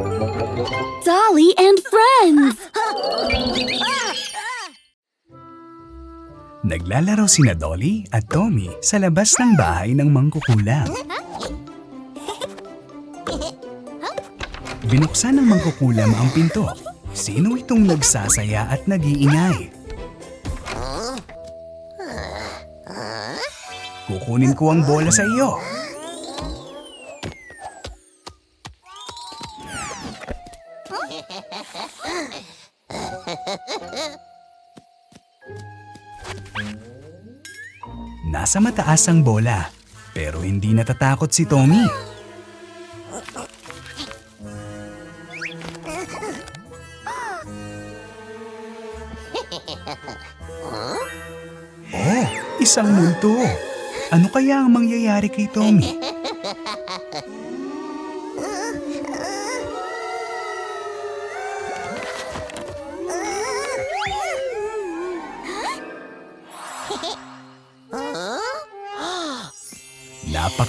Dolly and friends! Naglalaro sina Dolly at Tommy sa labas ng bahay ng mangkukulam. Binuksan ng mangkukulam ang pinto. Sino itong nagsasaya at nag-iingay? Kukunin ko ang bola sa iyo. Nasa mataas ang bola, pero hindi natatakot si Tommy. Oh, isang multo. Ano kaya ang mangyayari kay Tommy?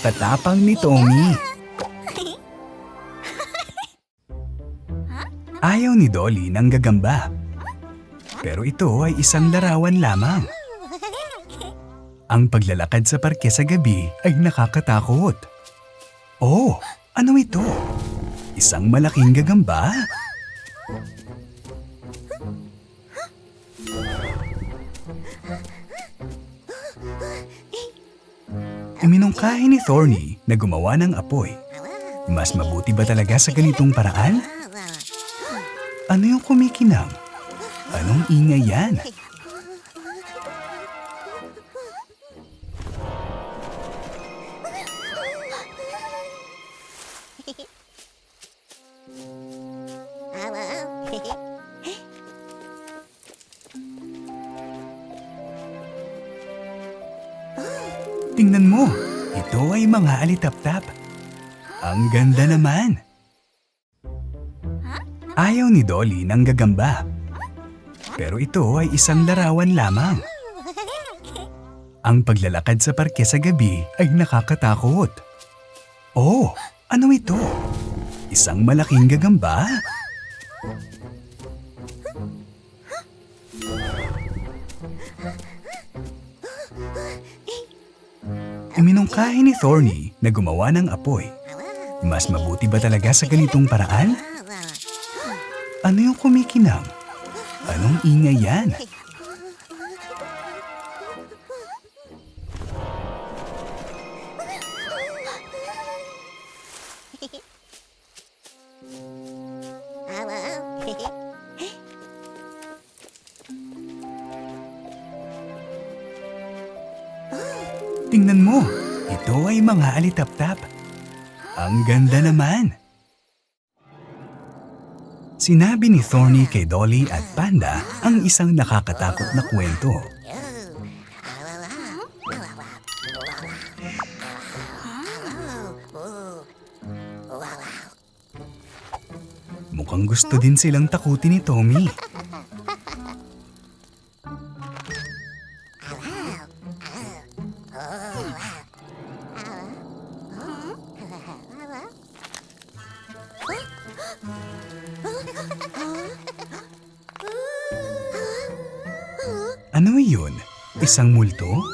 Napakatapang ni Tommy. Ayaw ni Dolly ng gagamba. Pero ito ay isang larawan lamang. Ang paglalakad sa parke sa gabi ay nakakatakot. Oh, ano ito? Isang malaking gagamba? Iminungkahi ni Thorny na gumawa ng apoy. Mas mabuti ba talaga sa ganitong paraan? Ano yung kumikinang? Anong ingay yan? Tingnan mo, ito ay mga alitaptap. Ang ganda naman. Ayaw ni Dolly ng gagamba. Pero ito ay isang larawan lamang. Ang paglalakad sa parke sa gabi ay nakakatakot. Oh, ano ito? Isang malaking gagamba? Iminungkahi ni Thorny na gumawa ng apoy. Mas mabuti ba talaga sa ganitong paraan? Ano yung kumikinang? Anong ingay yan? Ay mga alitaptap. Ang ganda naman. Sinabi ni Thorny kay Dolly at Panda ang isang nakakatakot na kwento. Mukhang gusto din silang takutin ni Tommy. Multo?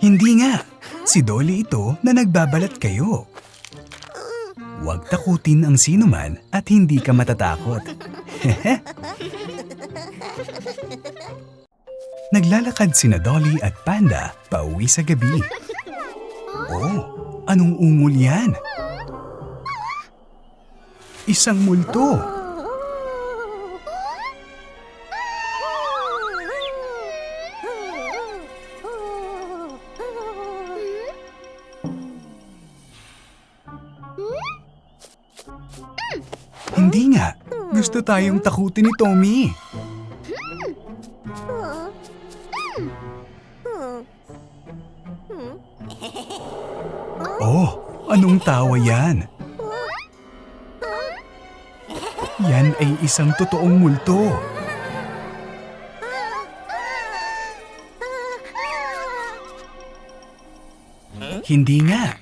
Hindi nga. Si Dolly ito na nagbabalat kayo. Huwag takutin ang sinuman at hindi ka matatakot. Naglalakad sina Dolly at Panda pauwi sa gabi. Oh, anong ungol yan? Isang multo. Hindi nga. Gusto tayong takutin ni Tommy. Anong tawa yan? Yan ay isang totoong multo. Hindi nga.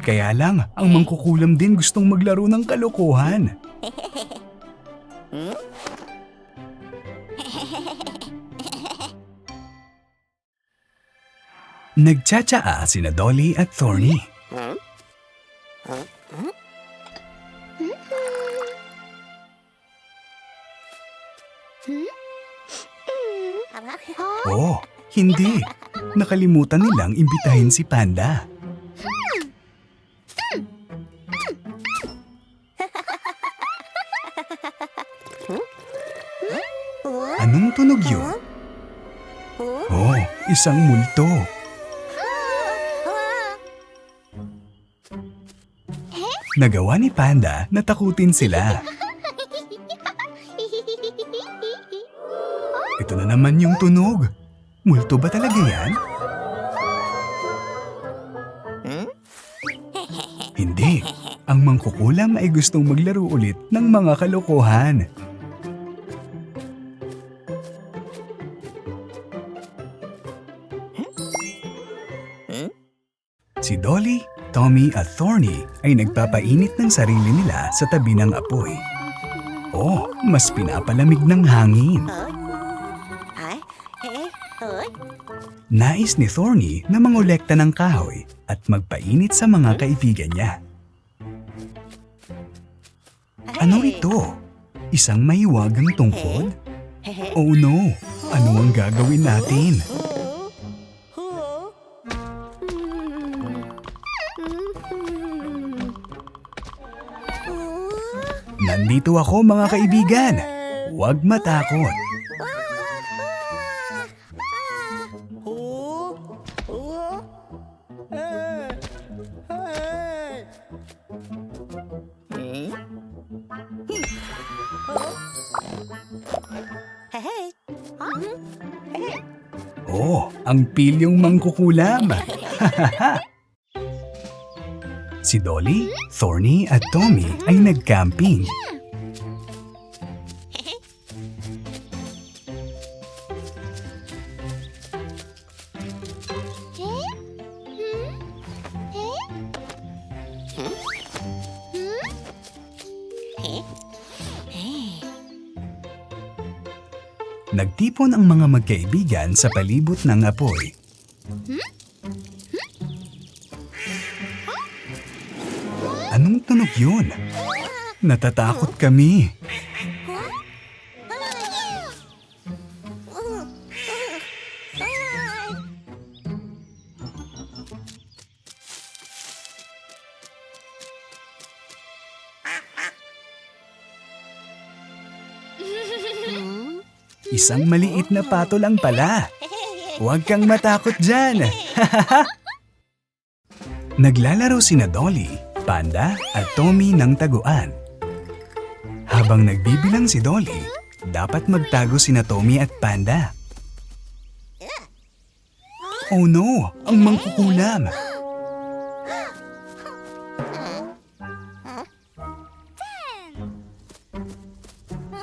Kaya lang, ang mangkukulam din gustong maglaro ng kalokohan. Nagtsatsaa sina Dolly at Thorny. Hindi. Nakalimutan nilang imbitahin si Panda. Anong tunog yun? Oh, isang multo. Nagawa ni Panda na takutin sila. Ito na naman yung tunog. Multo ba talaga yan? Hindi. Ang mangkukulam ay gustong maglaro ulit ng mga kalokohan. Si Dolly, Tommy at Thorny ay nagpapainit ng sarili nila sa tabi ng apoy. Oh, mas pinapalamig ng hangin. Nais ni Thorny na mangolekta ng kahoy at magpainit sa mga kaibigan niya. Ano ito? Isang mahiwagang tungkod? Oh no! Ano ang gagawin natin? Nandito ako mga kaibigan. Huwag matakot. Ang pilyong mangkukulam. si Dolly, Thorny at Tommy ay nag-camping. Nagtipon ang mga magkaibigan sa palibot ng apoy. Anong tunog yun? Natatakot kami. Isang maliit na pato lang pala. Huwag kang matakot dyan. Naglalaro sina Dolly, Panda at Tommy ng taguan. Habang nagbibilang si Dolly, dapat magtago sina Tommy at Panda. Oh no! Ang mangkukulam!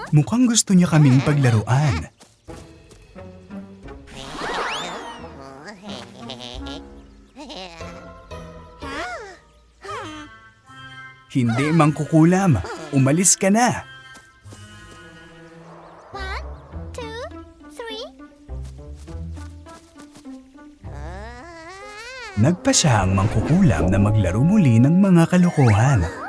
Mukhang gusto niya kaming paglaruan. Hindi mangkukulam. Umalis ka na. One, two, three. Nagpa siya ang mangkukulam na maglaro muli ng mga kalokohan.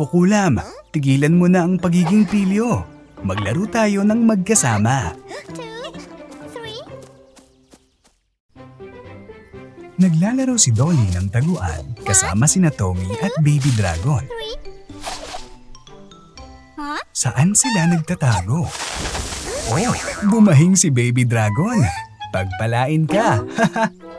Mangkukulam, tigilan mo na ang pagiging pilyo. Maglaro tayo ng magkasama. Naglalaro si Dolly ng taguan kasama sina Tommy at Baby Dragon. Saan sila nagtatago? Oh, bumahing si Baby Dragon. Pagpalain ka.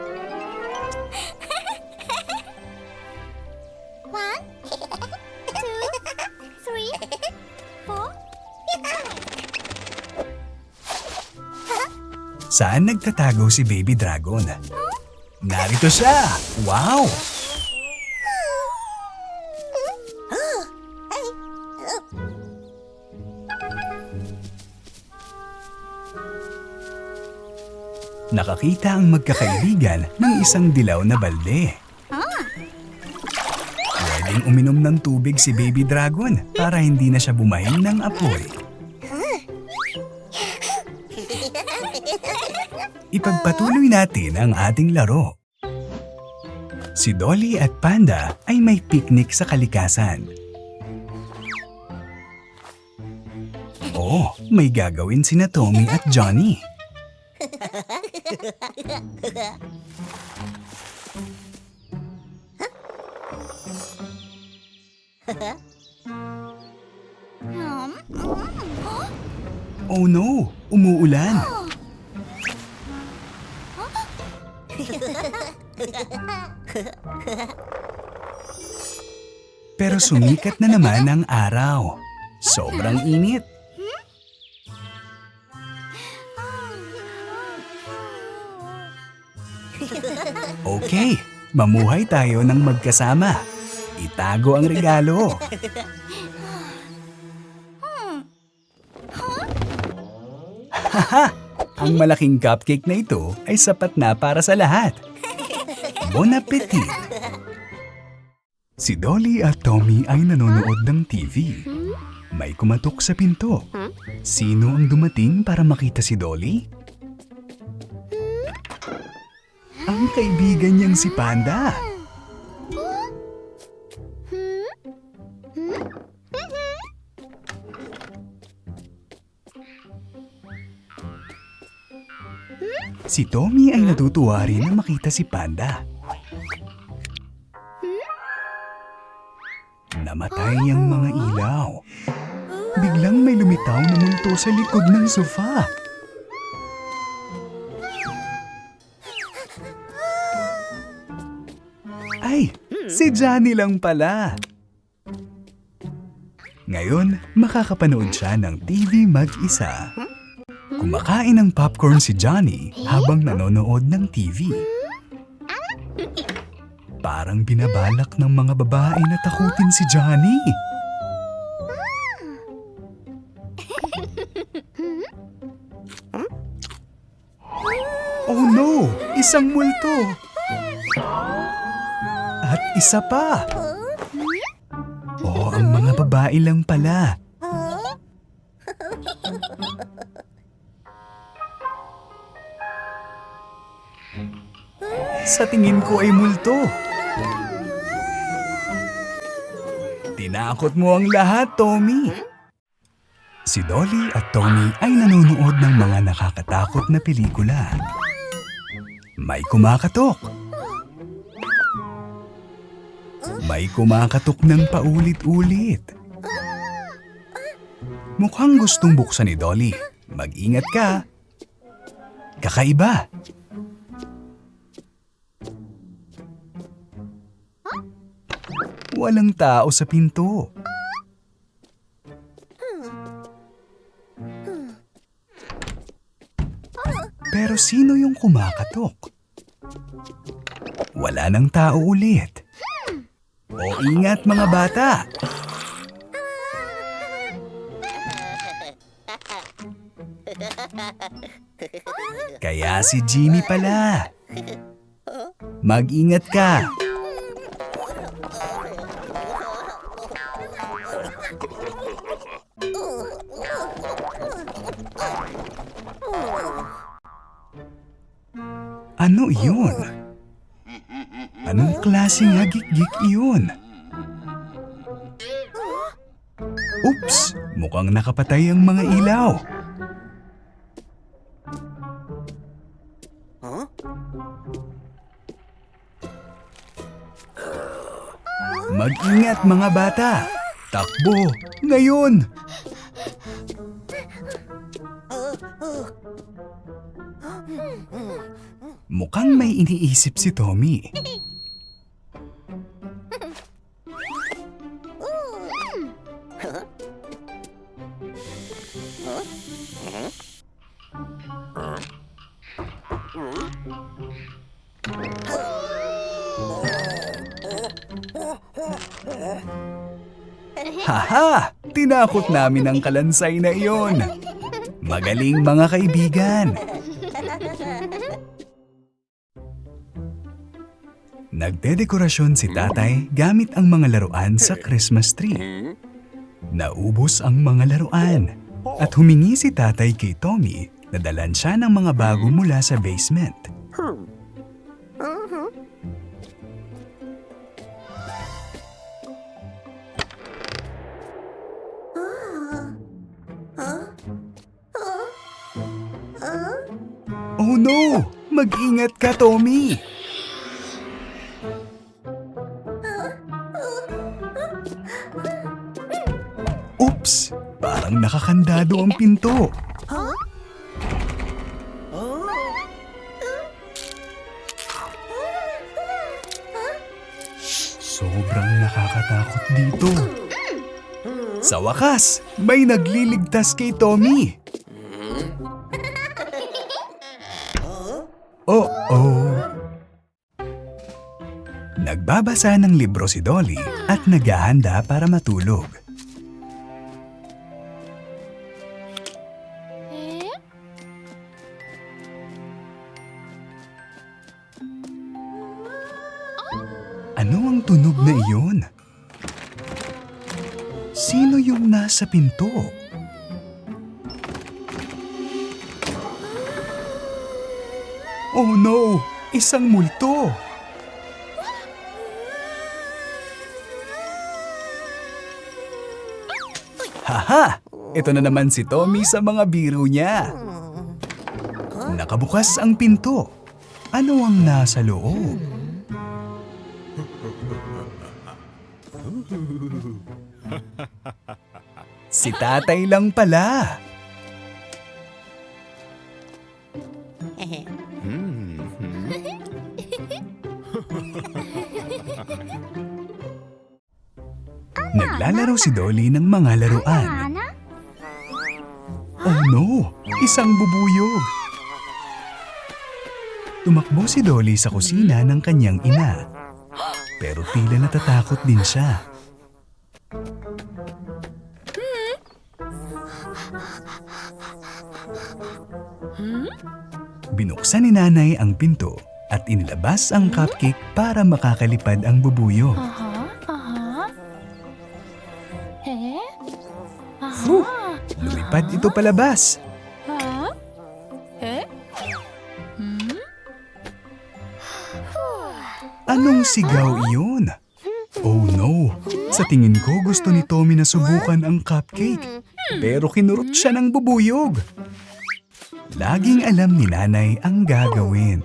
Saan nagtatago si Baby Dragon? Narito siya! Wow! Nakakita ang magkakaibigan ng isang dilaw na balde. Pwedeng uminom ng tubig si Baby Dragon para hindi na siya bumahin ng apoy. Ipagpatuloy natin ang ating laro. Si Dolly at Panda ay may picnic sa kalikasan. Oo, may gagawin sina Tommy at Johnny. Oh no, umuulan. Pero sumikat na naman ang araw. Sobrang init. Okay, mamuhay tayo ng magkasama. Itago ang regalo. Haha! Ang malaking cupcake na ito ay sapat na para sa lahat. Bon appetit! Si Dolly at Tommy ay nanonood ng TV. May kumatok sa pinto. Sino ang dumating para makita si Dolly? Ang kaibigan niyang si Panda. Si Tommy ay natutuwa rin na makita si Panda. Namatay ang mga ilaw. Biglang may lumitaw na multo sa likod ng sofa. Ay, si Johnny lang pala. Ngayon, makakapanood siya ng TV mag-isa. Kumakain ng popcorn si Johnny habang nanonood ng TV. Parang binabalak ng mga babae na takutin si Johnny. Oh no! Isang multo! At isa pa! Oh, ang mga babae lang pala. Sa tingin ko ay multo. Tinakot mo ang lahat, Tommy. Si Dolly at Tommy ay nanonood ng mga nakakatakot na pelikula. May kumakatok. May kumakatok ng paulit-ulit. Mukhang gustong buksan ni Dolly. Mag-ingat ka. Kakaiba. Walang tao sa pinto. Pero sino yung kumakatok? Wala nang tao ulit. O ingat mga bata! Kaya si Jimmy pala. Mag-ingat ka. Yun? Anong klaseng hagik-gik iyon? Oops! Mukhang nakapatay ang mga ilaw. Mag-ingat mga bata! Takbo! Ngayon! Mukhang may hmm. iniisip si Tommy. Haha! Tinakot namin ang kalansay na iyon. Magaling mga kaibigan! Nagdedekorasyon si tatay gamit ang mga laruan sa Christmas tree. Naubos ang mga laruan at humingi si tatay kay Tommy na dalan siya ng mga bago mula sa basement. Oh no! Mag-ingat ka, Tommy! Parang nakakandado ang pinto. Sobrang nakakatakot dito. Sa wakas, may nagliligtas kay Tommy. Oh-oh. Nagbabasa ng libro si Dolly at naghahanda para matulog. Sino yung nasa pinto? Oh no! Isang multo! Haha! Ito na naman si Tommy sa mga biro niya. Nakabukas ang pinto. Ano ang nasa loob? Si tatay lang pala. Naglalaro si Dolly ng mga laruan. Oh no! Isang bubuyog! Tumakbo si Dolly sa kusina ng kanyang ina. Pero tila natatakot din siya. Binuksan ni nanay ang pinto at inilabas ang cupcake para makakalipad ang bubuyog. Aha, aha. Eh? Aha. Huh! Lumipad ito palabas. Ha? Eh? Hmm? Anong sigaw iyon? Oh no! Sa tingin ko gusto ni Tommy na subukan ang cupcake. Pero kinurot siya ng bubuyog. Laging alam ni nanay ang gagawin.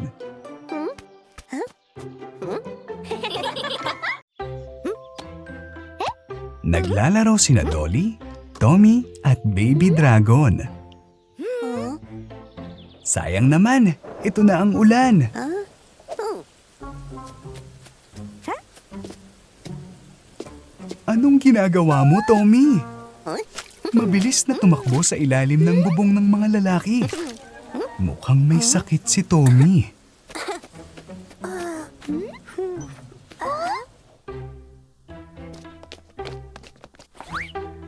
Naglalaro sina Dolly, Tommy at Baby Dragon. Sayang naman, ito na ang ulan. Anong ginagawa mo, Tommy? Mabilis na tumakbo sa ilalim ng bubong ng mga lalaki. Mukhang may sakit si Tommy.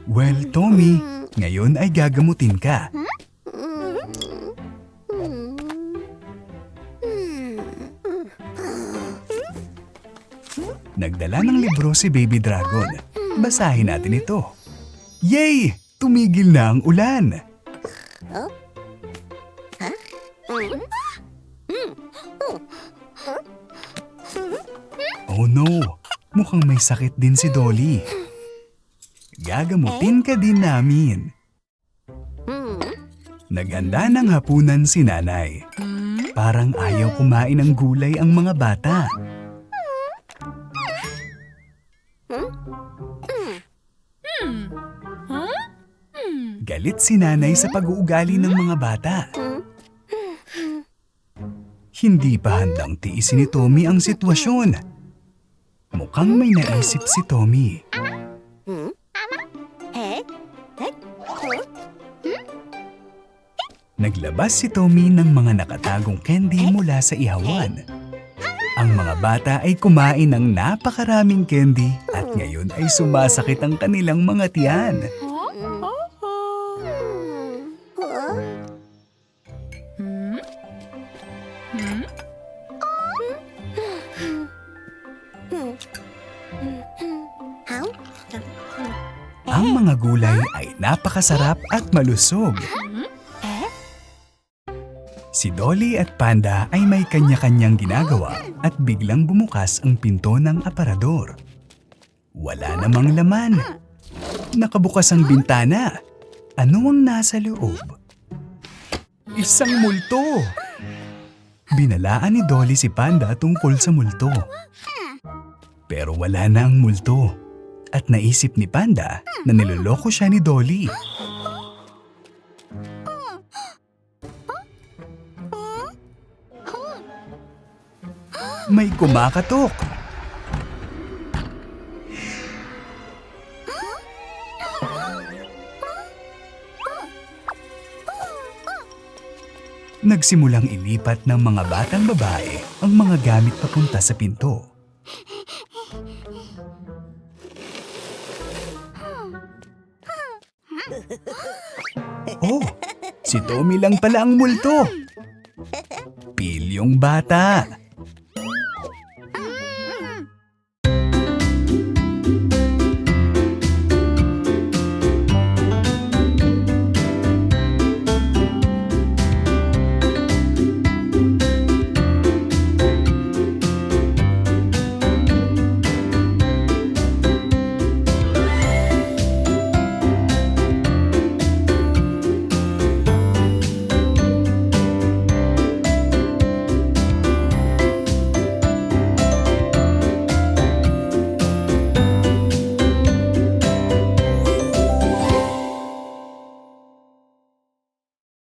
Well, Tommy, ngayon ay gagamutin ka. Nagdala ng libro si Baby Dragon. Basahin natin ito. Yay! Tumigil na ang ulan. Mukhang may sakit din si Dolly. Gagamutin ka din namin. Naghanda ng hapunan si nanay. Parang ayaw kumain ng gulay ang mga bata. Galit si nanay sa pag-uugali ng mga bata. Hindi pa handang tiisin ni Tommy ang sitwasyon. Mukhang may naisip si Tommy. Naglabas si Tommy ng mga nakatagong candy mula sa ihawan. Ang mga bata ay kumain ng napakaraming candy at ngayon ay sumasakit ang kanilang mga tiyan. Napakasarap at malusog. Si Dolly at Panda ay may kanya-kanyang ginagawa at biglang bumukas ang pinto ng aparador. Wala namang laman. Nakabukas ang bintana. Ano ang nasa loob? Isang multo! Binalaan ni Dolly si Panda tungkol sa multo. Pero wala na ang multo. At naisip ni Panda na niloloko siya ni Dolly. May kumakatok. Nagsimulang ilipat ng mga batang babae ang mga gamit papunta sa pinto. Oh, si Tommy lang pala ang multo. Pilyong bata.